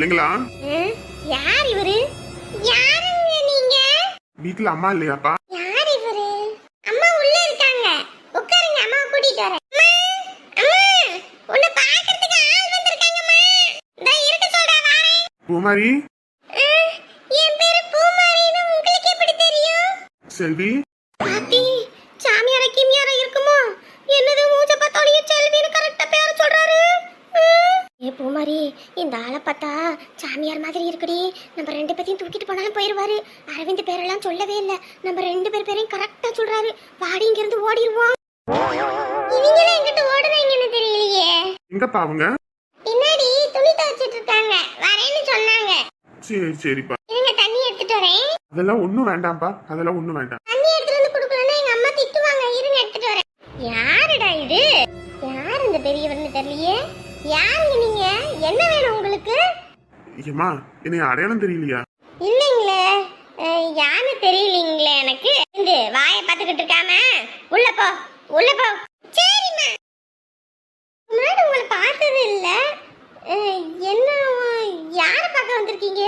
பிள்ளைங்களா? யார் இவரு? யாருங்க நீங்க? வீட்டுல அம்மா இல்லையாப்பா? யார் இவரு? அம்மா உள்ள இருக்காங்க. உட்காருங்க அம்மா கூட்டிட்டு வரேன். பூமாரி? என் பேரு பூமாரின்னு உங்களுக்கு எப்படி தெரியும்? செல்வி? பாத்தி சாமியார கிமியார இருக்குமோ என்னது மூஞ்ச பார்த்தாலும் செல்வின்னு கரெக்டா பேர சொல்றாரு அஹ். ஏ பூமாரி இந்த ஆளை பார்த்தா சாமியார் மாதிரி இருக்குடி. நம்ம ரெண்டு பேத்தையும் தூக்கிட்டு போனாலும் போயிருவாரு. அரவிந்த் பேரெல்லாம் சொல்லவே இல்லை. நம்ம ரெண்டு பேர் பேரையும் கரெக்டா சொல்றாரு. வாடி இங்க இருந்து ஓடிடுவோம் இவங்களும் எங்கிட்ட ஓடுறாங்கன்னு தெரியலையே. எங்கப்பா அவங்க? பின்னாடி துணி துவைச்சிட்டு இருக்காங்க. வரேன்னு சொன்னாங்க. சரி சரிப்பா. இருங்க தண்ணி எடுத்துட்டு வரேன். அதெல்லாம் ஒண்ணும் வேண்டாம்ப்பா. அதெல்லாம் ஒண்ணும் வேண்டாம். தண்ணி எடுத்துட்டு வந்து கொடுக்கலன்னா எங்க அம்மா திட்டுவாங்க. இருங்க எடுத்துட்டு வரேன். யாருடா இது? யார் இந்த பெரியவர்னு தெரியலையே? யாருங்க நீங்க? என்ன வேணும் உங்களுக்கு? ஏம்மா என்னை அடையாளம் தெரியலையா? இல்லைங்களே. யாருன்னு தெரியலீங்களே எனக்கு. இந்த வாயை பார்த்துக்கிட்டு இருக்காம. உள்ள போ உள்ள போ. சரிம்மா. முன்னாடி உங்களை பார்த்தது இல்ல. என்ன யாரை பார்க்க வந்திருக்கீங்க?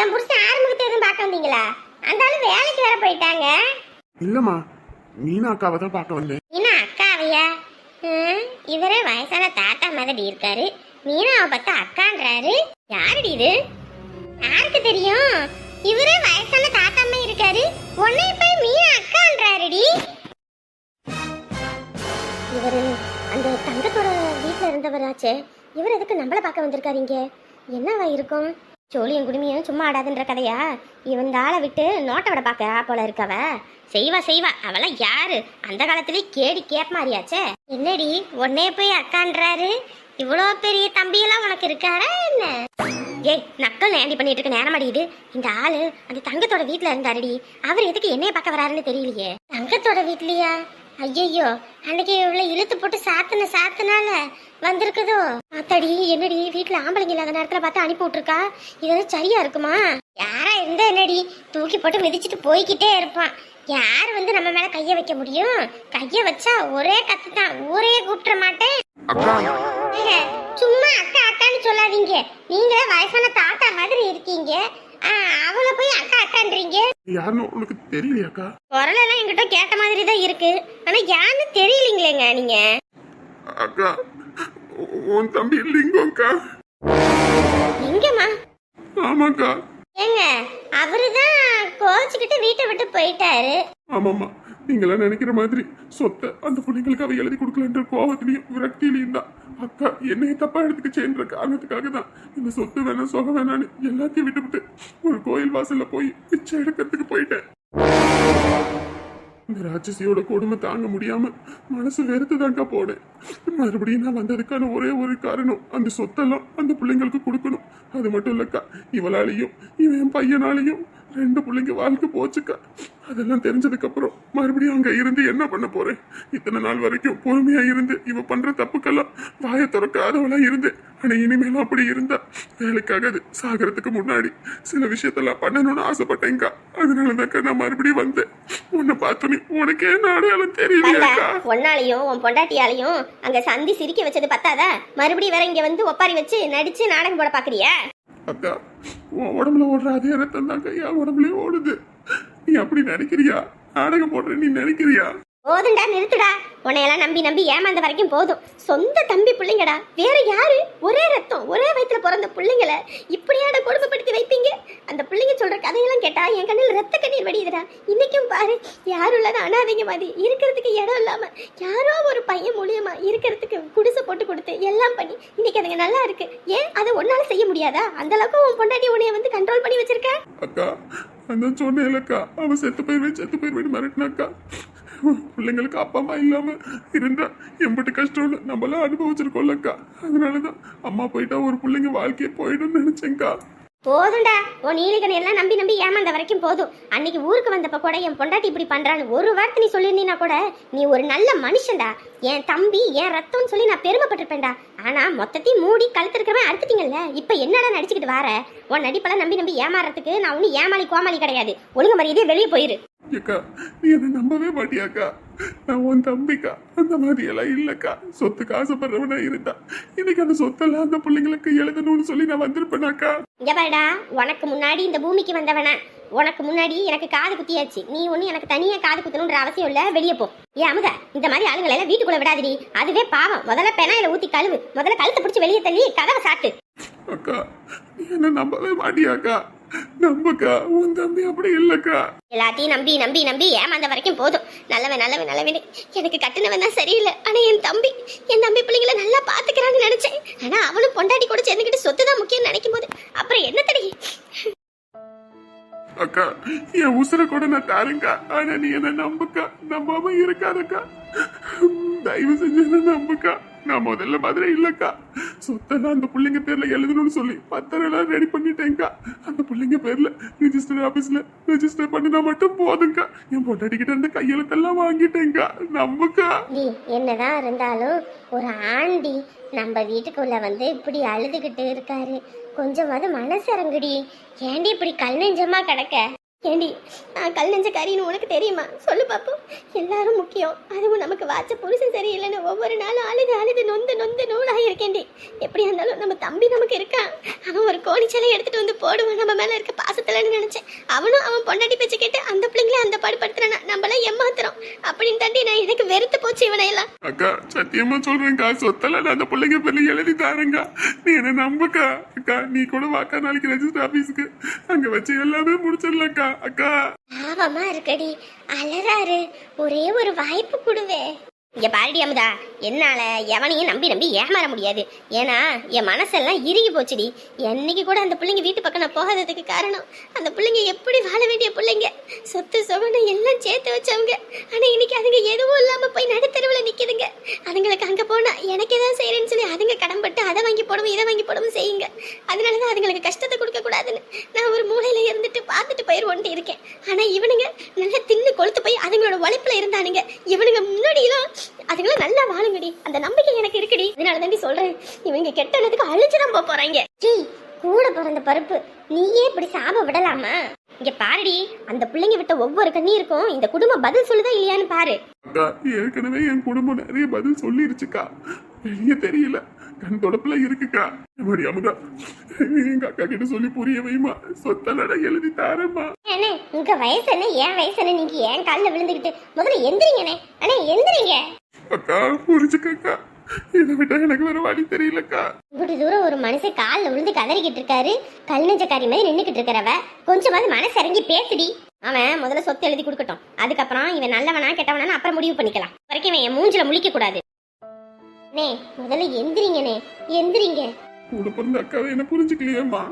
என் புருஷன் ஆறுமுகத்தை எதுவும் பார்க்க வந்தீங்களா? அந்த ஆளு வேலைக்கு வேற போயிட்டாங்க. இல்லம்மா மீனா அக்காவை தான் பார்க்க வந்தேன். என்ன அக்காவையா? இவரே வயசான தாத்தா மாதிரி இருக்காரு. மீனாவை பார்த்தா அக்கான்றாரு. யாருடி இது? யாருக்கு தெரியும்? இவரே வயசான தாத்தா மாதிரி இருக்காரு. உன்னை போய் மீனா அக்கான்றாருடி. இவரு அந்த தங்கத்தோட வீட்டில் இருந்தவராச்சே. இவர் எதுக்கு நம்மள பார்க்க வந்திருக்காரு இங்கே? என்னவா இருக்கும்? சோழியும் குடுமியும் சும்மா ஆடாதுன்ற கதையா? இவன் ஆளை விட்டு நோட்டை விட பார்க்க போல இருக்கவ செய்வா செய்வா. அவளாம் யாரு? அந்த காலத்திலே கேடி கேப் மாறியாச்சே. என்னடி உன்னே போய் அக்கான்றாரு? இவ்வளோ பெரிய தம்பியெல்லாம் உனக்கு இருக்காரா என்ன? ஏய் நக்கல் நேண்டி பண்ணிட்டு இருக்க நேரம் அடியுது இந்த ஆளு அந்த தங்கத்தோட வீட்டில் இருந்தாருடி. அவர் எதுக்கு என்னைய பார்க்க வராருன்னு தெரியலையே. தங்கத்தோட வீட்லயா? ஐயையோ அன்னைக்கு இவ்வளவு இழுத்து போட்டு சாத்தின சாத்தினால வந்திருக்குதோ? அத்தடி என்னடி வீட்ல ஆம்பளைங்க இல்லாத நேரத்துல பார்த்து அனுப்பி விட்டுருக்கா? இது சரியா இருக்குமா? யாரா இருந்தா என்னடி தூக்கி போட்டு மிதிச்சிட்டு போய்கிட்டே இருப்பான். யார் வந்து நம்ம மேல கைய வைக்க முடியும்? கைய வச்சா ஒரே கத்து தான் ஊரே கூப்பிட மாட்டேன். சும்மா அக்கா அக்கான்னு சொல்லாதீங்க. நீங்களே வயசான தாத்தா மாதிரி இருக்கீங்க. அவளை போய் அக்கா அக்கான்றீங்க. யாருன்னு உனக்கு தெரியலையாக்கா? குரல் எல்லாம் என்கிட்ட கேட்ட மாதிரி தான் இருக்கு. ஆனா யாருன்னு தெரியலீங்களேங்க நீங்க. அக்கா உன் தம்பி லிங்கம்க்கா. எங்கம்மா ஆமாக்கா. ஏங்க அவருதான் கோச்சுக்கிட்டு வீட்டை விட்டு போயிட்டாரு. ஆமாம்மா நீங்களாம் நினைக்கிற மாதிரி சொத்தை அந்த பிள்ளைங்களுக்கு அவ எழுதி கொடுக்கலன்ற கோவத்திலையும் விரக்தியிலையும் தான். அக்கா என்னைய தப்பா எடுத்துக்கிச்சேன்ற காரணத்துக்காக தான் இந்த சொத்து வேணாம் சொக வேணான்னு எல்லாத்தையும் விட்டுவிட்டு ஒரு கோயில் வாசல்ல போய் பிச்சை எடுக்கிறதுக்கு போயிட்டேன். இந்த ராட்சசியோட கொடுமை தாங்க முடியாம மனசு வெறுத்துதான்க்கா போனேன். மறுபடியும் நான் வந்ததுக்கான ஒரே ஒரு காரணம் அந்த சொத்தெல்லாம் அந்த பிள்ளைங்களுக்கு கொடுக்கணும். அது மட்டும் இல்லக்கா இவளாலையும் இவன் என் பையனாலையும் ரெண்டு பிள்ளைங்க வாழ்க்கை போச்சுக்கா. அதெல்லாம் தெரிஞ்சதுக்கு அப்புறம் மறுபடியும் அங்க இருந்து என்ன பண்ண போறேன்? இத்தனை நாள் வரைக்கும் பொறுமையா இருந்து இவ பண்ற தப்புக்கெல்லாம் வாயை திறக்காதவளா இருந்து. ஆனா இனிமேலும் அப்படி இருந்தா வேலைக்காக அது சாகிறதுக்கு முன்னாடி சில விஷயத்தெல்லாம் பண்ணணும்னு ஆசைப்பட்டேங்க்கா அதனாலதான்க்கா நான் மறுபடியும் வந்தேன். உன்னை பார்த்தோன்னே உனக்கே என்ன அடையாளம் தெரியலையாக்கா ஒன்னாலையும் உன் பொண்டாட்டியாலையும் அங்க சந்தி சிரிக்க வச்சது பத்தாதா? மறுபடியும் வேற இங்க வந்து ஒப்பாரி வச்சு நடிச்சு நாடகம் போட பாக்குறியா? அக்கா உன் உடம்புல ஓடுற அதே ரத்தம் தான் என் உடம்புலயே ஓடுது. நீ அப்படி நினைக்கிறியா? நாடகம் போடுற நீ நினைக்கிறியா? போதுண்டா நிறுத்துடா. உன்னையெல்லாம் நம்பி நம்பி ஏமாந்த வரைக்கும் போதும். சொந்த தம்பி பிள்ளைங்கடா. வேற யாரு? ஒரே ரத்தம். ஒரே வயிற்றுல பிறந்த பிள்ளைங்கள இப்படியாட கொடுமைப்படுத்தி வைப்பீங்க? அந்த பிள்ளைங்க சொல்ற கதையெல்லாம் கேட்டா என் கண்ணில் ரத்த கண்ணீர் வடியுதுடா. இன்னைக்கும் பாரு யாரும் இல்லாத அனாதைங்க மாதிரி. இருக்கிறதுக்கு இடம் இல்லாம யாரோ ஒரு பையன் மூலியமா இருக்கிறதுக்கு குடிசை போட்டு கொடுத்து எல்லாம் பண்ணி இன்னைக்கு அதுங்க நல்லா இருக்கு. ஏன் அதை ஒன்னால செய்ய முடியாதா? அந்த அளவுக்கு உன் பொண்டாட்டி உன்னைய வந்து கண்ட்ரோல் பண்ணி வச்சிருக்க? அக்கா அந்த சொன்னேன்லக்கா. அவன் செத்து போயிருவேன் செத்து போயிருவேன் மிரட்டினாக்கா. பிள்ளைங்களுக்கு அப்பா அம்மா இல்லாம இருந்தா எம்பிட்டு கஷ்டம்னு நம்மளாம் அனுபவிச்சிருக்கோம்லக்கா. அதனாலதான் அம்மா போயிட்டா ஒரு பிள்ளைங்க வாழ்க்கையே போயிடும்னு நினைச்சேங்க்கா போதும்டா. உன் நீலிகனை எல்லாம் நம்பி நம்பி ஏமாந்த வரைக்கும் போதும். அன்னைக்கு ஊருக்கு வந்தப்ப கூட என் பொண்டாட்டி இப்படி பண்றான்னு ஒரு வார்த்தை நீ சொல்லியிருந்தீனா கூட நீ ஒரு நல்ல மனுஷன்டா. என் தம்பி என் ரத்தம்னு சொல்லி நான் பெருமைப்பட்டிருப்பேன்டா. ஆனா மொத்தத்தையும் மூடி கழுத்து இருக்கிறவன் அறுத்துட்டீங்கல்ல. இப்ப என்னடா நடிச்சுக்கிட்டு வார? உன் நடிப்பெல்லாம் நம்பி நம்பி ஏமாறதுக்கு நான் ஒன்னும் ஏமாளி கோமாளி கிடையாது. ஒழுங்கு மரியாதையே வெளியே போயிரு. ஏக்கா நீ என்ன நம்பவே மாட்டியாக்கா. நான் உன் தம்பிக்கா அந்த மாதிரி எல்லாம் இல்லக்கா. சொத்துக்கு ஆசைப்படுறவனா இருந்தா இன்னைக்கு அந்த சொத்தெல்லாம் அந்த பிள்ளைங்களுக்கு எழுதணும்னு சொல்லி நான் வந்திருப்பேனாக்கா. இங்க பாருடா உனக்கு முன்னாடி இந்த பூமிக்கு வந்தவன. உனக்கு முன்னாடி எனக்கு காது குத்தியாச்சு. நீ ஒண்ணு எனக்கு தனியா காது குத்தணுன்ற அவசியம் இல்ல. வெளியே போ. ஏ அமுதா இந்த மாதிரி ஆளுங்களை எல்லாம் வீட்டுக்குள்ள விடாதடி. அதுவே பாவம். முதல்ல பெனாயில ஊத்தி கழுவு. முதல்ல கழுத்தை பிடிச்சி வெளியே தள்ளி கதவை சாட்டு. அக்கா நீ என்ன நம்பவே மாட்டியாக்கா. நம்பக்கா உன் தம்பி அப்படி இல்லக்கா. எல்லாத்தையும் நம்பி நம்பி நம்பி ஏமாந்த வரைக்கும் போதும். நல்லவன் நல்லவன் நல்லவன். எனக்கு கட்டுனவன் தான் சரியில்லை. ஆனா என் தம்பி என் தம்பி பிள்ளைங்கள நல்லா பாத்துக்கிறான்னு நினைச்சேன். ஆனா அவனும் பொண்டாட்டி கூட சேர்ந்துக்கிட்டு சொத்து தான் முக்கியம் நினைக்கும் போது அப்புறம் என்ன தடி? அக்கா என் உசுர கூட நான் தாருங்கா ஆனா நீ என்ன நம்புக்கா? நம்பாம இருக்காதக்கா. தயவு செஞ்சு நம்புக்கா. நான் முதல்ல மாதிரி இல்லக்கா. சுத்தனா அந்த பிள்ளைங்க பேர்ல எழுதணும்னு சொல்லி பத்திரம் எல்லாம் ரெடி பண்ணிட்டேங்க்கா அந்த பிள்ளைங்க பேர்ல ரிஜிஸ்டர் ஆபீஸ்ல ரெஜிஸ்டர் பண்ணினா மட்டும் போதுங்கக்கா என் பொண்டாட்டி கிட்ட இருந்து கையெழுத்தெல்லாம் வாங்கிட்டேங்க்கா நம்புக்கா. என்னதான் இருந்தாலும் ஒரு ஆண்டி நம்ம வீட்டுக்குள்ள வந்து இப்படி அழுதுகிட்டு இருக்காரு. கொஞ்சமாவது மனசு இறங்குடி. ஏண்டி இப்படி கல் நெஞ்சமா கிடக்க? ஏண்டி நான் கல் கறின்னு உனக்கு தெரியுமா? சொல்லு பாப்போம் எல்லாரும் முக்கியம். அதுவும் நமக்கு வாச்ச புருஷன் சரியில்லைன்னு ஒவ்வொரு நாளும் அழுது அழுது நொந்து நொந்து நூலாக இருக்கேன்டி எப்படி இருந்தாலும் நம்ம தம்பி நமக்கு இருக்கான் அவன் ஒரு கோணிச்சலை எடுத்துட்டு வந்து போடுவான். நம்ம மேல இருக்க பாசத்துலன்னு நினைச்சேன். அவனும் அவன் பொண்டாட்டி பேச்சு கேட்டு அந்த பிள்ளைங்களே அந்த பாடுபடுத்துறானா? நம்மளாம் ஏமாத்துறோம். அப்படின்னு தாண்டி நான் எனக்கு வெறுத்து போச்சு இவனை எல்லாம் அக்கா சத்தியமா சொல்றேன்க்கா. சொத்தெல்லாம் நான் அந்த பிள்ளைங்க பேர்ல எழுதி தாரேங்கா நீ என்ன நம்புக்கா? அக்கா நீ கூட வாக்கா நாளைக்கு ரெஜிஸ்டர் ஆபீஸ்க்கு அங்க வச்சு எல்லாமே முடிச்சிடலாம்க்கா. அக்கா பாவமா இருக்கடி. அலறாரு. ஒரே ஒரு வாய்ப்பு கொடுவே. இங்க பாருடி அமுதா என்னால எவனையும் நம்பி நம்பி ஏமாற முடியாது. ஏன்னா என் மனசெல்லாம் இறுகி போச்சுடி. என்னைக்கு கூட அந்த பிள்ளைங்க வீட்டு பக்கம் நான் போகாததுக்கு காரணம் அந்த பிள்ளைங்க எப்படி வாழ வேண்டிய பிள்ளைங்க? சொத்து சொகனை எல்லாம் சேர்த்து வச்சவங்க. ஆனா இன்னைக்கு அதுங்க எதுவும் இல்லாம போய் நடுத்தருவில் நிக்குதுங்க. அதுங்களுக்கு அங்க போனா எனக்கு ஏதாவது செய்யறேன்னு சொல்லி அதுங்க கடன்பட்டு அதை வாங்கி போடவும் இதை வாங்கி போடவும் செய்யுங்க. அதனாலதான் அதுங்களுக்கு கஷ்டத்தை கொடுக்க கூடாதுன்னு நான் ஒரு மூலையில இருந்துட்டு பார்த்துட்டு போயிருவோன்ட்டு இருக்கேன். ஆனா இவனுங்க நல்லா தின்னு கொளுத்து போய் அதுங்களோட உழைப்புல இருந்தானுங்க. இவனுங்க முன்னாடியெல்லாம் அதுங்களாம் நல்லா வாழுங்கடி. அந்த நம்பிக்கை எனக்கு இருக்குடி. அதனால தாண்டி சொல்றேன். இவங்க கெட்டனதுக்கு அழிச்சுதான் போக போறாங்க. கூட பிறந்த பருப்பு நீயே இப்படி சாப விடலாமா? இங்க பாருடி. அந்த பிள்ளைங்க விட்ட ஒவ்வொரு கண்ணீருக்கும் இந்த குடும்பம் பதில் சொல்லுதா இல்லையான்னு பாரு. அக்கா ஏற்கனவே என் குடும்பம் நிறைய பதில் சொல்லிருச்சுக்கா. வெளியே தெரியல. கண் தொடப்புல இருக்குக்கா. எப்படி அமுதா எங்க அக்கா கிட்ட சொல்லி புரிய வைமா. சொத்தலடா எழுதி தாரேம்மா. அண்ணே உங்க வயசு என்ன? என் வயசு என்ன? நீங்க ஏன் காலில் விழுந்துக்கிட்டு முதல்ல எந்திரிங்கண்ணே அண்ணே. எந்திரிங்க. அக்கா புரிஞ்சுக்கக்கா இதை விட்டா எனக்கு வேற வழி தெரியலக்கா. இப்படி தூரம் ஒரு மனுஷன் காலில் விழுந்து கதறிக்கிட்டு இருக்காரு. கல் நெஞ்சக்காரி மாதிரி நின்றுக்கிட்டு இருக்கிறவ. கொஞ்சமாவது மனசு இறங்கி பேசுடி. அவன் முதல்ல சொத்து எழுதி கொடுக்கட்டும். அதுக்கப்புறம் இவன் நல்லவனா கெட்டவனான்னு அப்புறம் முடிவு பண்ணிக்கலாம். வரைக்கும் இவன் என் மூஞ்சில முழிக்க கூடாது. அண்ணே முதல்ல எந்திரிங்கண்ணே எந்திரிங்க. கூட பிறந்த அக்காவை என்ன புரிஞ்சுக்கலையேம்மா?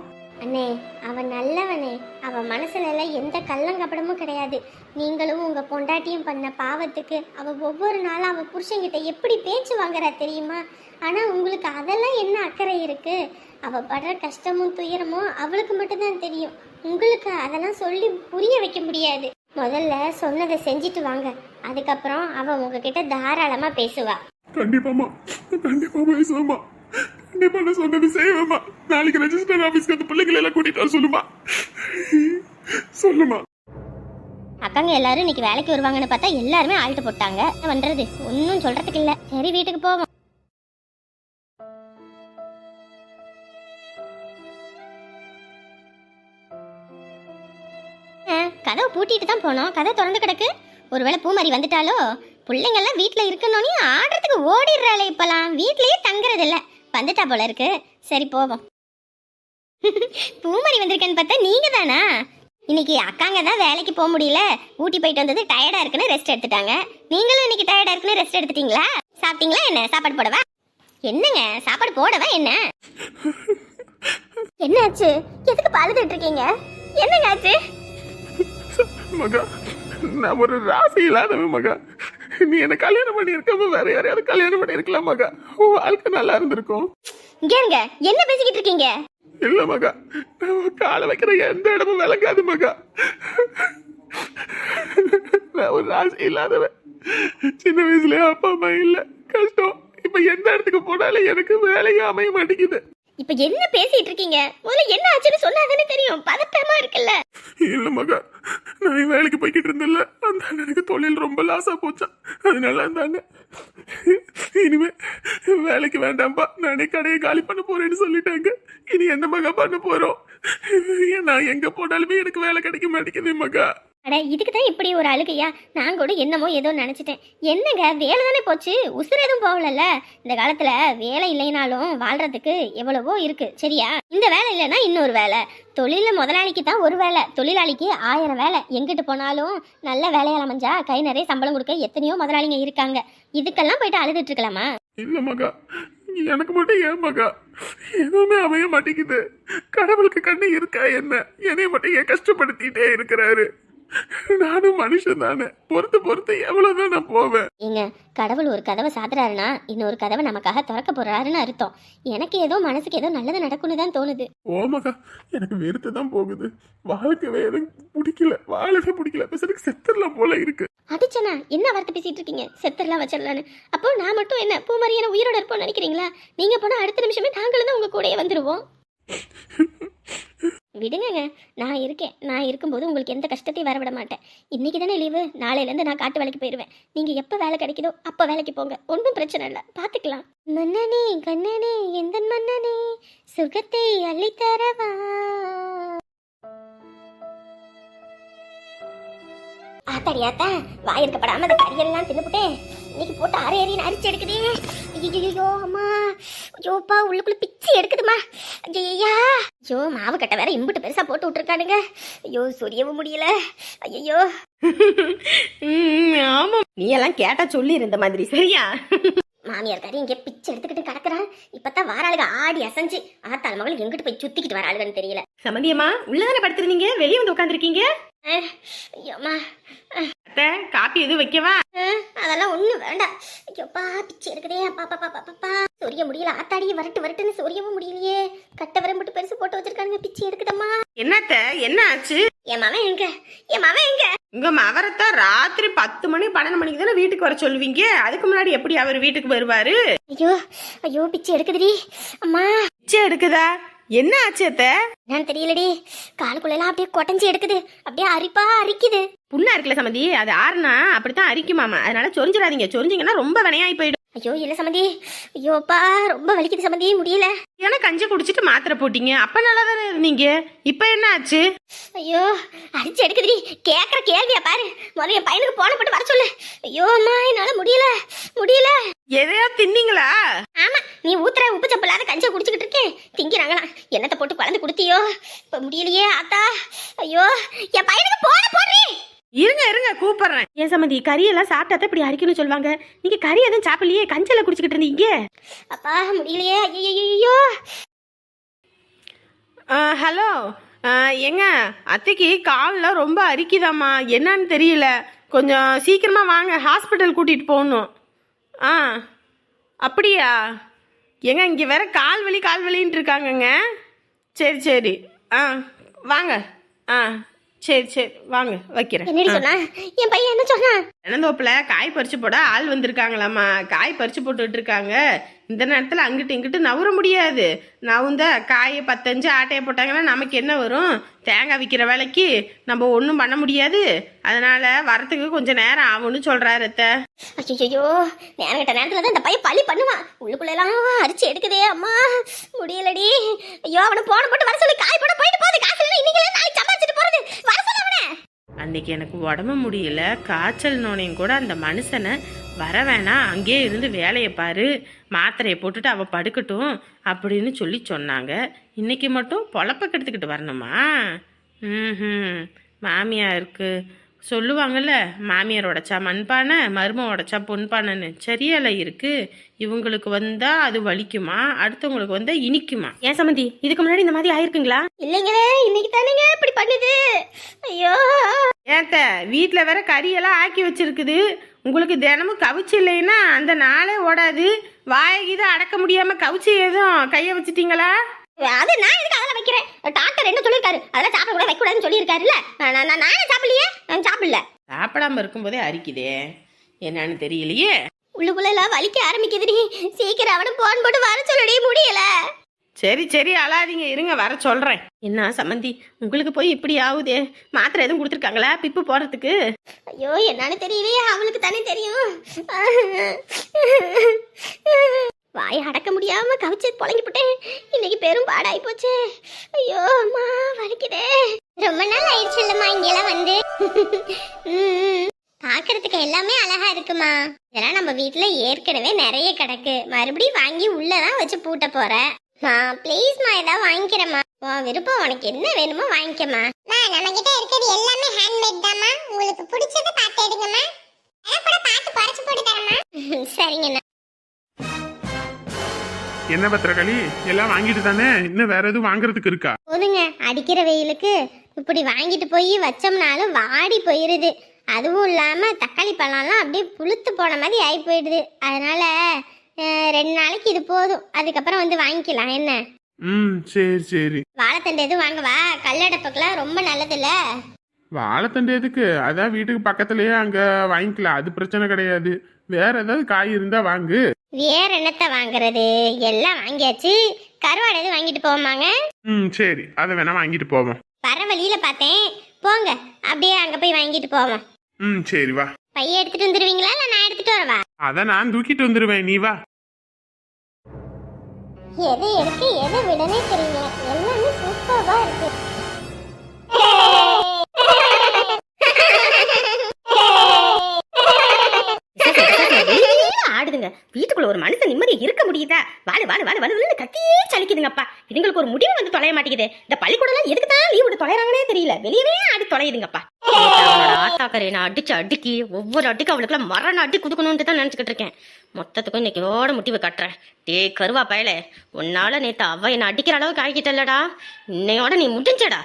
அண்ணே அவன் நல்லவனே. அவன் மனசுல எல்லாம் எந்த கள்ளங்கப்படமும் கிடையாது. நீங்களும் உங்க பொண்டாட்டியும் பண்ண பாவத்துக்கு அவள் ஒவ்வொரு நாளும் அவ புருஷங்கிட்ட எப்படி பேச்சு வாங்குறா தெரியுமா? ஆனா உங்களுக்கு அதெல்லாம் என்ன அக்கறை இருக்கு? அவ படுற கஷ்டமும் துயரமும் அவளுக்கு மட்டும்தான் தெரியும். உங்களுக்கு அதெல்லாம் சொல்லி புரிய வைக்க முடியாது. முதல்ல சொன்னதை செஞ்சுட்டு வாங்க. அதுக்கப்புறம் அவ உங்ககிட்ட தாராளமா பேசுவா. கண்டிப்பாமா கண்டிப்பா பேசுவாமா கண்டிப்பா நான் சொன்னது செய்வேம்மா நாளைக்கு ரெஜிஸ்டர் ஆபீஸ்க்கு அந்த பிள்ளைங்களை எல்லாம் கூட்டிட்டு வர சொல்லுமா. சொல்லுமா. அக்காங்க எல்லாரும் இன்னைக்கு வேலைக்கு வருவாங்கன்னு பார்த்தா எல்லாருமே ஆல்ட்டு போட்டாங்க. என்ன பண்றது? ஒன்றும் சொல்றதுக்கு இல்ல. சரி வீட்டுக்கு போவோம். ஆ, கதவை பூட்டிட்டு தான் போனோம். கதை திறந்து கிடக்கு. ஒருவேளை பூமாரி வந்துட்டாலோ? பிள்ளைங்கெல்லாம் வீட்டில் இருக்கணும்னு ஆடுறதுக்கு ஓடிடுறாளே இப்பெல்லாம். வீட்லயே தங்குறது வந்துட்டா போல இருக்கு சரி போவோம். பூமாரி வந்திருக்கேன்னு பார்த்தா நீங்க தானா? இன்னைக்கு அக்காங்க தான் வேலைக்கு போக முடியல. ஊட்டி போயிட்டு வந்தது டயர்டா இருக்குன்னு ரெஸ்ட் எடுத்துட்டாங்க. நீங்களும் இன்னைக்கு டயர்டா இருக்குன்னு ரெஸ்ட் எடுத்துட்டீங்களா? சாப்பிட்டீங்களா என்ன? சாப்பாடு போடவா? என்னங்க? சாப்பாடு போடவா என்ன? என்னாச்சு? எதுக்கு பழுதுட்டு இருக்கீங்க? என்னங்க ஆச்சு? மகா நான் ஒரு ராசி இல்லாதவன் மகா. நீ என்ன கல்யாணம் பண்ணி இருக்காம வேற யாரையாவது கல்யாணம் பண்ணி இருக்கலாம் மகா. உன் வாழ்க்கை நல்லா இருந்திருக்கும். இருங்க. என்ன பேசிக்கிட்டு இருக்கீங்க? இல்ல மகா. நான் காலை வைக்கிற எந்த இடமும் விளங்காது மகா. நான் ஒரு ராசி இல்லாதவன். சின்ன வயசுலயே அப்பா அம்மா இல்ல. கஷ்டம். இப்ப எந்த இடத்துக்கு போனாலும் எனக்கு வேலையும் அமைய மாட்டேங்குது. இப்ப என்ன பேசிட்டு இருக்கீங்க? முதல்ல என்ன ஆச்சுன்னு சொன்னாதானே தெரியும். பதட்டமா இருக்குல்ல. இல்ல மகா. நான் வேலைக்கு போய்கிட்டு இருந்தேன்ல. அந்த அண்ணனுக்கு தொழில் ரொம்ப லாஸா போச்சு. அதனால அந்த அண்ணன் இனிமே வேலைக்கு வேண்டாம்ப்பா நானே கடையை காலி பண்ண போறேன்னு சொல்லிட்டாங்க. இனி என்ன மகா பண்ண போறோம்? நான் எங்க போனாலுமே எனக்கு வேலை கிடைக்க மாட்டேங்குது மகா. அட இதுக்கு தான் இப்படி ஒரு அழுகையா? நான் கூட என்னமோ ஏதோ நினச்சிட்டேன். என்னங்க வேலை தானே போச்சு? உசுறு எதுவும் போகலல்ல? இந்த காலத்தில் வேலை இல்லைனாலும் வாழ்கிறதுக்கு எவ்வளவோ இருக்குது சரியா? இந்த வேலை இல்லைன்னா இன்னொரு வேலை. தொழிலில் முதலாளிக்கு தான் ஒரு வேலை. தொழிலாளிக்கு ஆயிரம் வேலை. எங்கிட்டு போனாலும் நல்ல வேலையால் அமைஞ்சா கை நிறைய சம்பளம் கொடுக்க எத்தனையோ முதலாளிங்க இருக்காங்க. இதுக்கெல்லாம் போயிட்டு அழுதுட்டு இருக்கலாமா? மகா. எனக்கு மட்டும் ஏன் மகா? எதுவுமே அமைய மாட்டேங்குது. கடவுளுக்கு கண்ணு இருக்கா என்ன? என்னைய மட்டும் ஏன் கஷ்டப்படுத்திட்டே இருக்கிறாரு? நானும் மனுஷன் தானே. பொறுத்து பொறுத்து எவ்வளவுதான் நான் போவேன். ஏங்க கடவுள் ஒரு கதவை சாத்துறாருன்னா இன்னொரு கதவை நமக்காக திறக்க போறாருன்னு அர்த்தம். எனக்கு ஏதோ மனசுக்கு ஏதோ நல்லது நடக்கும்னு தான் தோணுது. ஓ மகா எனக்கு வெறுத்து தான் போகுது. வாழ்க்கவே எனக்கு பிடிக்கல. வாழவே பிடிக்கல. பேசுறதுக்கு செத்துடலாம் போல இருக்கு. அடிச்சனா என்ன வார்த்தை பேசிட்டு இருக்கீங்க? செத்துடலாம் வச்சிடலான்னு. அப்போ நான் மட்டும் என்ன பூமரியான உயிரோட இருப்போம்னு நினைக்கிறீங்களா? நீங்க போனா அடுத்த நிமிஷமே நாங்களும் தான் உங்க கூடயே வந்துருவோம். விடுங்கங்க. நான் இருக்கேன். நான் இருக்கும்போது உங்களுக்கு எந்த கஷ்டத்தையும் வரவிட மாட்டேன். இன்றைக்கி தானே லீவு நாளையிலேருந்து நான் காட்டு வேலைக்கு போயிடுவேன் நீங்கள் எப்போ வேலை கிடைக்குதோ அப்போ வேலைக்கு போங்க. ஒன்றும் பிரச்சனை இல்லை. பார்த்துக்கலாம் மன்னனே கண்ணனே எந்த மன்னனே சுகத்தை அள்ளித்தரவா? ஆத்தாடியாத்தா வாயிருக்கப்படாமல் அந்த கறியெல்லாம் தின்னுப்புட்டேன் இன்னைக்கு போட்டு அரை அரியன்னு அரிச்சு எடுக்குதே. ஐயோ அம்மா. ஐயோப்பா உள்ளுக்குள்ள பிச்சு எடுக்குதுமா. ஐயா ஐயோ மாவு கட்டை வேற இம்புட்டு பெருசா போட்டு விட்டுருக்கானுங்க. ஐயோ சொரியவும் முடியல. ஐயோ ஆமா. நீ எல்லாம் கேட்டா சொல்லி இந்த மாதிரி சரியா? மாமியார் காரி இங்கே பிச்சு எடுத்துக்கிட்டு கிடக்குறான் இப்பதான் வாராளுக ஆடி அசைஞ்சு ஆத்தாள் மகள் எங்கிட்டு போய் சுத்திக்கிட்டு வராளுகன்னு தெரியல. சமந்தியம்மா உள்ளதானே படுத்திருந்தீங்க வெளியே வந்து உட்காந்துருக்கீங்க ஐயோம்மா. காப்பி எதுவும் வைக்கவா? அதெல்லாம் ஒண்ணு வேண்டாம். ஐயோப்பா பிச்சு இருக்குதே அப்பா அப்பா அப்பா சொரிய முடியல. ஆத்தாடி வரட்டு வரட்டுன்னு சொரியவும் முடியலையே. கட்ட வரம்புட்டு பெருசு போட்டு வச்சிருக்கானுங்க. பிச்சு எடுக்குதம்மா என்னத்த என்ன ஆச்சு? என் மவன் எங்க? என் மவன் எங்க? உங்க மவரத்தை ராத்திரி பத்து மணி பன்னெண்டு மணிக்கு தானே வீட்டுக்கு வர சொல்லுவீங்க? அதுக்கு முன்னாடி எப்படி அவர் வீட்டுக்கு வருவாரு? ஐயோ ஐயோ பிச்சு எடுக்குதுடி. அம்மா. பிச்சை எடுக்குதா? என்ன ஆச்சு அத்தை? என்னன்னு தெரியலடி. காலுக்குள்ளெல்லாம் அப்படியே கொட்டஞ்சி எடுக்குது. அப்படியே அரிப்பா அரிக்குது. புண்ணா இருக்குல்ல சமந்தி? அது ஆறுனா அப்படித்தான் அரிக்குமாமா. அதனால சொரிஞ்சிடாதீங்க. சொரிஞ்சிங்கன்னா ரொம்ப வினையாகி போயிடும். ஐயோ இல்ல சம்மந்தி ஐயோப்பா ரொம்ப வலிக்குது சம்மந்தி முடியல. ஏன்னா கஞ்சி குடிச்சிட்டு மாத்திரை போட்டீங்க? அப்ப நல்லா தானே இருந்தீங்க? இப்ப என்ன ஆச்சு? ஐயோ அடிச்சு எடுக்குதுடி. கேக்குற கேள்வியா பாரு. முதல்ல என் பையனுக்கு போன போட்டு வர சொல்லு. ஐயோ அம்மா என்னால முடியல. முடியல. எதையோ தின்னீங்களா? ஆமா நீ ஊத்துற உப்பு சப்பலாத கஞ்சியை குடிச்சுக்கிட்டு இருக்கேன். திங்கிறாங்களாம் என்னத்தை போட்டு குழந்தை கொடுத்தியோ? இப்ப முடியலையே ஆத்தா. ஐயோ என் பையனுக்கு போன போடுறி. இருங்க இருங்க கூப்பிடுறேன். ஏன் சம்மந்தி கறியெல்லாம் சாப்பிட்டா இப்படி அரிக்கணும்னு சொல்லுவாங்க நீங்க கறி எதுவும் சாப்பிடலையே கஞ்சல குடிச்சிக்கிட்டு இருந்தீங்க? அப்பா முடியலையே. ஐயோ ஹலோ. எங்க அத்தைக்கு காலில் ரொம்ப அரிக்குதாம்மா. என்னன்னு தெரியல. கொஞ்சம் சீக்கிரமா வாங்க ஹாஸ்பிட்டல் கூட்டிட்டு போகணும். ஆ அப்படியா? ஏங்க இங்கே வேற கால் வலி கால் வலின்ட்டு இருக்காங்கங்க. சரி சரி. ஆ வாங்க. ஆ. சரி சரி வாங்க வைக்கிறேன். என்னடி. சொன்னா? என் பையன் என்ன சொன்னான்? தென்னந்தோப்புல காய் பறித்து போட ஆள் வந்திருக்காங்களாம்மா. காய் பறிச்சு போட்டுட்டு இருக்காங்க இந்த நேரத்தில் அங்கிட்டு இங்கிட்டு நவர முடியாது. நவுந்த காயை பத்தஞ்சு ஆட்டையை போட்டாங்கன்னா நமக்கு என்ன வரும்? தேங்காய் விற்கிற வேலைக்கு நம்ம ஒன்றும் பண்ண முடியாது. அதனால் வரத்துக்கு கொஞ்சம் நேரம் ஆகும்னு சொல்கிறாரு அத்தை. ஐயோ நேரம் கிட்ட நேரத்தில் தான் இந்த பையன் பழி பண்ணுவான். உள்ளுக்குள்ளெல்லாம் அரிச்சு எடுக்குதே அம்மா. முடியலடி. ஐயோ அவனை போன போட்டு வர சொல்லி காய் போட போயிட்டு போகுது. காசு இல்லை இன்னைக்கு நாளைக்கு சம்பாதிச்சிட்டு போறது. வர சொல்லு அவனை. அன்னைக்கு எனக்கு உடம்பு முடியல. காய்ச்சல் நோனையும் கூட அந்த மனுஷனை வர வேணாம். அங்கேயே இருந்து வேலையை பாரு. மாத்திரையை போட்டுட்டு அவ படுக்கட்டும் அப்படின்னு சொல்லி சொன்னாங்க. இன்னைக்கு மட்டும் பொழப்ப கெடுத்துக்கிட்டு வரணுமா? ம் மாமியாருக்கு சொல்லுவாங்கல்ல மாமியார் உடைச்சா மண்பானை மரும உடைச்சா பொன்பானைன்னு. சரியால இருக்கு. இவங்களுக்கு வந்தா அது வலிக்குமா? அடுத்தவங்களுக்கு வந்தா இனிக்குமா? ஏன் சம்மந்தி இதுக்கு முன்னாடி இந்த மாதிரி ஆயிருக்குங்களா? இல்லைங்களே இன்னைக்கு தானேங்க இப்படி பண்ணுது. ஐயோ. ஏத்த வீட்டில் வேற கறியெல்லாம் ஆக்கி வச்சிருக்குது. உங்களுக்கு தினமும் கவிச்சு இல்லைன்னா அந்த நாளே ஓடாது. வாயகித அடக்க முடியாம கவிச்சு எதுவும் கைய வச்சிட்டீங்களா? அது நான் எதுக்கு அதெல்லாம் வைக்கிறேன்? டாக்டர் என்ன சொல்லியிருக்காரு? அதெல்லாம் சாப்பிட கூட வைக்க கூடாதுன்னு சொல்லியிருக்காருல்ல. நான் நான் நானே சாப்பிடலையே. நான் சாப்பிடல. சாப்பிடாம இருக்கும்போதே அரிக்குதே. என்னன்னு தெரியலையே. உள்ளுக்குள்ள எல்லாம் வலிக்க ஆரம்பிக்குதுடி. சீக்கிரம் அவனை போன் போட்டு வர சொல்லடி முடியல. சரி சரி அழாதீங்க. இருங்க வர சொல்றேன். என்ன சம்மந்தி உங்களுக்கு போய் இப்படி ஆகுதே? மாத்திரை எதுவும் கொடுத்துருக்காங்களா? பிப்பு போடுறதுக்கு? ஐயோ என்னன்னு தெரியலையே. அவளுக்கு தானே தெரியும். வாயை அடக்க முடியாம கவிச்சு புழங்கி போட்டேன். இன்னைக்கு பெரும் பாடாயி போச்சு. ஐயோ அம்மா வலிக்குதே. ரொம்ப நாள் ஆயிடுச்சு இல்லம்மா இங்கெல்லாம் வந்து. ம், பார்க்கறதுக்கு எல்லாமே அழகா இருக்குமா. இதெல்லாம் நம்ம வீட்ல ஏற்கனவே நிறைய கிடக்கு. மறுபடியும் வாங்கி உள்ளதான் வச்சு பூட்ட போறேன் மா ப்ளீஸ்மா ஏதாவது வாங்கிக்கிறேம்மா. உன் விருப்பம் உனக்கு என்ன வேணுமோ வாங்கிக்கமா நம்ம கிட்ட இருக்கிறது எல்லாமே ஹேண்ட்மேட் தாம்மா. உங்களுக்கு பிடிச்சத பார்த்து எடுங்கம்மா. கூட பார்த்து குறைச்சு போட்டு தரமா சரிங்கண்ணா. என்ன பத்திரகாளி? எல்லாம் வாங்கிட்டு தானே? இன்னும் வேற எதுவும் வாங்குறதுக்கு இருக்கா? போதுங்க. அடிக்கிற வெயிலுக்கு இப்படி வாங்கிட்டு போய் வச்சோம்னாலும் வாடி போயிருது. அதுவும் இல்லாம தக்காளி பழம்லாம் அப்படியே புளுத்து போன மாதிரி ஆகி போயிடுது. அதனால அஹ், ரெண்டு நாளைக்கு இது போதும். அதுக்கப்புறம் வந்து வாங்கிக்கலாம். என்ன? ம் சரி சரி. வாழைத்தண்டு எதுவும் வாங்கவா? கல்லடப்புக்கெல்லாம் ரொம்ப நல்லதுல்ல. வாழைத்தண்டு எதுக்கு? அதான் வீட்டுக்கு பக்கத்துலயே அங்க வாங்கிக்கலாம். அது பிரச்சனை கிடையாது. வேற ஏதாவது காய் இருந்தா வாங்கு. வேற என்னத்த வாங்குறது? எல்லாம் வாங்கியாச்சு. கருவாடு எதுவும் வாங்கிட்டு போமாங்க ம் சரி. அதை வேணா வாங்கிட்டு போவோம். வர வழியில பார்த்தேன். போங்க. அப்படியே அங்க போய் வாங்கிட்டு போவோம். ம் சரி வா. பைய எடுத்துட்டு வந்துருவீங்களா? இல்ல நான் எடுத்துட்டு வரவா? அதை நான் தூக்கிட்டு வந்துருவேன். நீ வா. எதை எடுத்து எதை விடனே தெரியல. எல்லாமே சூப்பரா இருக்கு. ஆடுதுங்க வீட்டுக்குள்ள ஒரு மனுஷன் நிம்மதி இருக்க முடியுதா? வாழு வாழு வாழு வாழு கத்தியே சலிக்குதுங்கப்பா. இதுங்களுக்கு ஒரு முடிவு வந்து தொலைய மாட்டேங்குது. இந்த பள்ளிக்கூடம் எதுக்கு தான் லீவ் விட்டு தொலைறாங்கன்னே தெரியல. வெளியவே ஆடி தொலையுதுங்கப்பா. ஆத்தாக்கரை நான் அடிச்சு அடிக்கி ஒவ்வொரு அடிக்கு அவளுக்குலாம் மரண அடி குடுக்கணும்னு தான் நினைச்சுக்கிட்டு இருக்கேன். மொத்தத்துக்கும் இன்னைக்கோட முடிவு கட்டுறேன். டே கருவா பயல உன்னால நேத்து அவ என்ன அடிக்கிற அளவுக்கு ஆகிக்கிட்டல்லடா இன்னையோட நீ முடிஞ்சடா.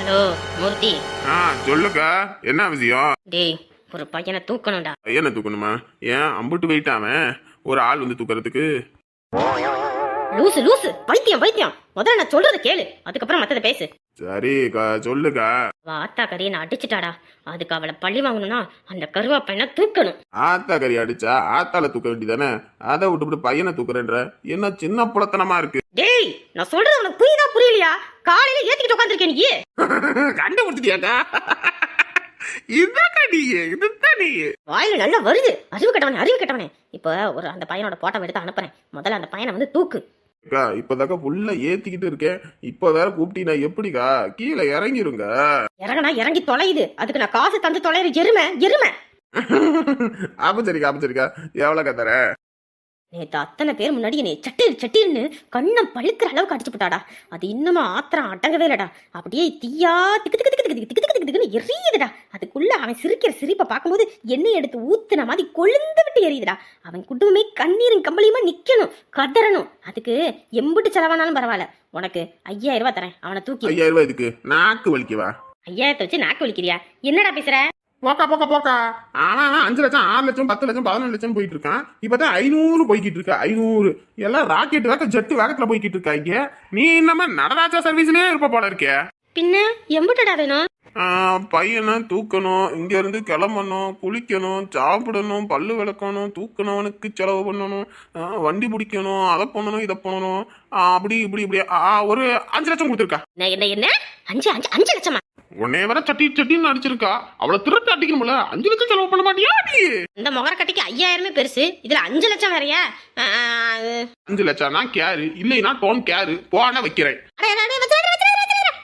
ஹலோ மூர்த்தி. ஆ சொல்லுக்கா. என்ன விஷயம்? டேய் ஒரு பையனை தூக்கணும்டா. பையனை தூக்கணுமா? ஏன் அம்புட்டு போயிட்டாம ஒரு ஆள் வந்து தூக்கறதுக்கு. லூசு லூசு. பைத்தியம் பைத்தியம். முதல்ல நான் சொல்றத கேளு. அதுக்கப்புறம் மத்தத பேசு. சரிக்கா சொல்லுக்கா. அவ ஆத்தா கறியை நான் அடிச்சிட்டாடா. அதுக்கு அவளை பழி வாங்கணும்னா அந்த கருவா பையனை தூக்கணும். ஆத்தா கறி அடிச்சா ஆத்தால தூக்க வேண்டியதானே? அதை விட்டுவிட்டு பையனை தூக்குறேன்ற. என்ன சின்ன புலத்தனமா இருக்கு. டேய் நான் சொல்றது உனக்கு புரியுதா புரியலையா? காலையில ஏத்திக்கிட்டு உட்காந்துருக்கேன் நீ? கண்டுபிடிச்சிட்டியாக்கா இதுதான் நீ இதுதான் நீ வாயில நல்லா வருது அறிவு கட்டவனே அறிவு கட்டவனே இப்போ ஒரு அந்த பையனோட போட்டோ எடுத்து அனுப்புறேன் முதல்ல அந்த பையனை வந்து தூக்கு அக்கா இப்பதாக்கா ஃபுல்லா ஏத்திக்கிட்டு இருக்கேன் இப்ப வேற கூப்பிட்டீங்கன்னா எப்படிக்கா கீழே இறங்கிருங்க இறங்கனா இறங்கி தொலையுது அதுக்கு நான் காசு தந்து தொலைற எருமை எருமை ஆப்ப சரிக்கா ஆப்ப சரிக்கா எவ்வளோக்கா தர நேற்று அத்தனை பேர் முன்னாடி என்னை சட்டில் சட்டில்னு கண்ணம் பழுக்கிற அளவுக்கு அடிச்சு போட்டாடா. அது இன்னமும் ஆத்திரம் அடங்கவே இல்லடா. அப்படியே தீயா திக்கு திக்கு திக்கு திக்கு திக்கு திக்கு திக்குன்னு எரியுதுடா. அதுக்குள்ள அவன் சிரிக்கிற சிரிப்பை பார்க்கும்போது எண்ணெய் எடுத்து ஊத்துன மாதிரி கொழுந்து விட்டு எரியுதுடா. அவன் குடும்பமே கண்ணீரும் கம்பளியுமா நிக்கணும் கதறணும். அதுக்கு எம்பிட்டு செலவானாலும் பரவாயில்ல. உனக்கு ஐயாயிரம் ரூபாய் தரேன். அவனை தூக்கி ஐயாயிரம் ரூபாய் இதுக்கு நாக்கு வலிக்குவா? ஐயாயிரத்தை வச்சு நாக்கு வலிக்கிறியா? என்னடா பேசுற? போக்கா போக்கா போக்கா. ஆனா அஞ்சு லட்சம் ஆறு லட்சம் பத்து லட்சம் பதினொன்று லட்சம் போயிட்டு இருக்கான் இப்பதான் ஐநூறு போய்கிட்டு இருக்கா ஐநூறு. எல்லாம் ராக்கெட் வேக ஜெட்டு வேகத்துல போய்கிட்டு இருக்காங்க. நீ இன்னமா நடராஜா சர்வீஸ்லயே இருப்ப போல இருக்கே. பின்ன எம்புட்டடா வேணும்? பையனை தூக்கணும் இங்க இருந்து கிளம்பணும் குளிக்கணும் சாப்பிடணும் பல்லு விளக்கணும் தூக்கணவனுக்கு செலவு பண்ணணும் வண்டி பிடிக்கணும் அதை பண்ணணும் இதை பண்ணணும் அப்படி இப்படி இப்படி ஒரு அஞ்சு லட்சம் கொடுத்துருக்கா. என்ன என்ன என்ன? அஞ்சு அஞ்சு அஞ்சு லட்சமா? உன்னே வர சட்டி சட்டின்னு அடிச்சிருக்கா. அவளை திருட்டு அடிக்கணும்ல. அஞ்சு லட்சம் செலவு பண்ண மாட்டியா நீ? இந்த முகர கட்டிக்கு ஐயாயிரமே பெருசு. இதுல அஞ்சு லட்சம் வேறயா? அஞ்சு லட்சம் நான் கேரு. இல்லைன்னா டோன் கேரு. போன வைக்கிறேன்.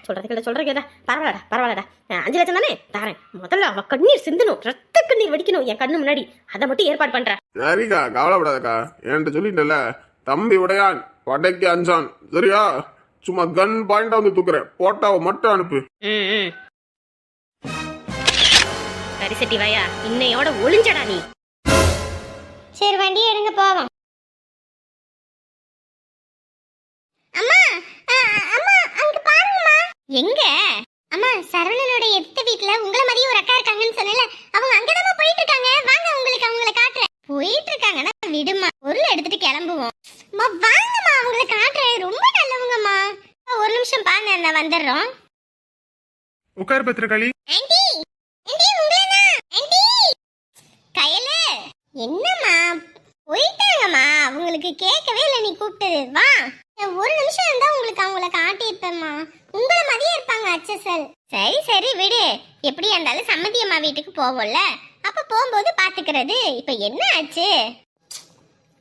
சொல்றது கேளு சொல்றது கேளு. பரவாயில்லடா பரவாயில்லடா. அஞ்சு லட்சம் தானே? தரேன். முதல்ல அவ கண்ணீர் சிந்தணும். ரத்த கண்ணீர் வடிக்கணும் என் கண்ணு முன்னாடி. அதை மட்டும் ஏற்பாடு பண்றேன். சரிக்கா கவலைப்படாதக்கா. என்கிட்ட சொல்லிட்டல தம்பி உடையான். படைக்கு அஞ்சான். சரியா? சும்மா கன் பாயிண்டா வந்து தூக்குறேன். போட்டாவை மட்டும் அனுப்பு. ம் ம். சரி சட்டி வாயா. இன்னையோட ஒளிஞ்சடா நீ. சரி வண்டி எடுங்க போவோம். அம்மா ஆ, அம்மா அங்க பாருங்கம்மா. எங்க? அம்மா சரவணனோட எதிர்த்த வீட்ல உங்கள மாதிரியே ஒரு அக்கா இருக்காங்கன்னு சொன்னல அவங்க அங்கதான் போயிட்டு இருக்காங்க. வாங்க உங்களுக்கு அவங்கள காட்டுறேன். போயிட்டு இருக்காங்கன்னா விடுமா. பொருள் எடுத்துட்டு கிளம்புவோம். அம்மா வாங்கம்மா அவங்கள காட்டுறேன். ரொம்ப நல்லவங்கம்மா. ஒரு நிமிஷம் பாருங்க நான் வந்துடுறோம். உட்கார் பத்திரகாளி. ஆண்டி ஆண்டி உங்களேனா ஆண்டி கயலு. என்னம்மா? போயிட்டாங்கம்மா. அவங்களுக்கு கேட்கவே இல்லை நீ கூப்பிட்டது. வா. ஒரு நிமிஷம் இருந்தா உங்களுக்கு அவங்கள காட்டியிருப்பேம்மா. உங்களை மதியம் இருப்பாங்க அச்சசல். சரி சரி விடு. எப்படி இருந்தாலும் சம்மதி அம்மா வீட்டுக்கு போவோம்ல. அப்ப போகும்போது பாத்துக்கிறது. இப்ப என்ன ஆச்சு?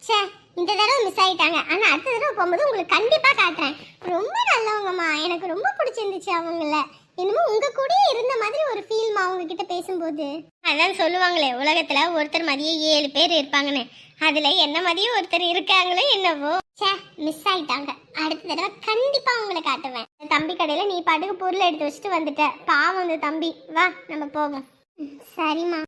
ச்சே இந்த தடவை மிஸ் ஆயிட்டாங்க. ஆனா அடுத்த தடவை போகும்போது உங்களுக்கு கண்டிப்பா காட்டுறேன். ரொம்ப நல்லவங்கம்மா. எனக்கு ரொம்ப பிடிச்சிருந்துச்சு அவங்கள. என்னமோ உங்க கூடயே இருந்த மாதிரி ஒரு ஃபீல்மா அவங்க கிட்ட பேசும்போது. அதான் சொல்லுவாங்களே உலகத்துல ஒருத்தர் மதியே ஏழு பேர் இருப்பாங்கன்னு. அதுல என்ன மதியம் ஒருத்தர் இருக்காங்களோ என்னவோ. ச்சே மிஸ் ஆயிட்டாங்க. அடுத்த தடவை கண்டிப்பா உங்களை காட்டுவேன். தம்பி கடையில நீ பாட்டுக்கு பொருள் எடுத்து வச்சுட்டு வந்துட்ட. பாவம் வந்து தம்பி. வா நம்ம போவோம். ம், சரிம்மா.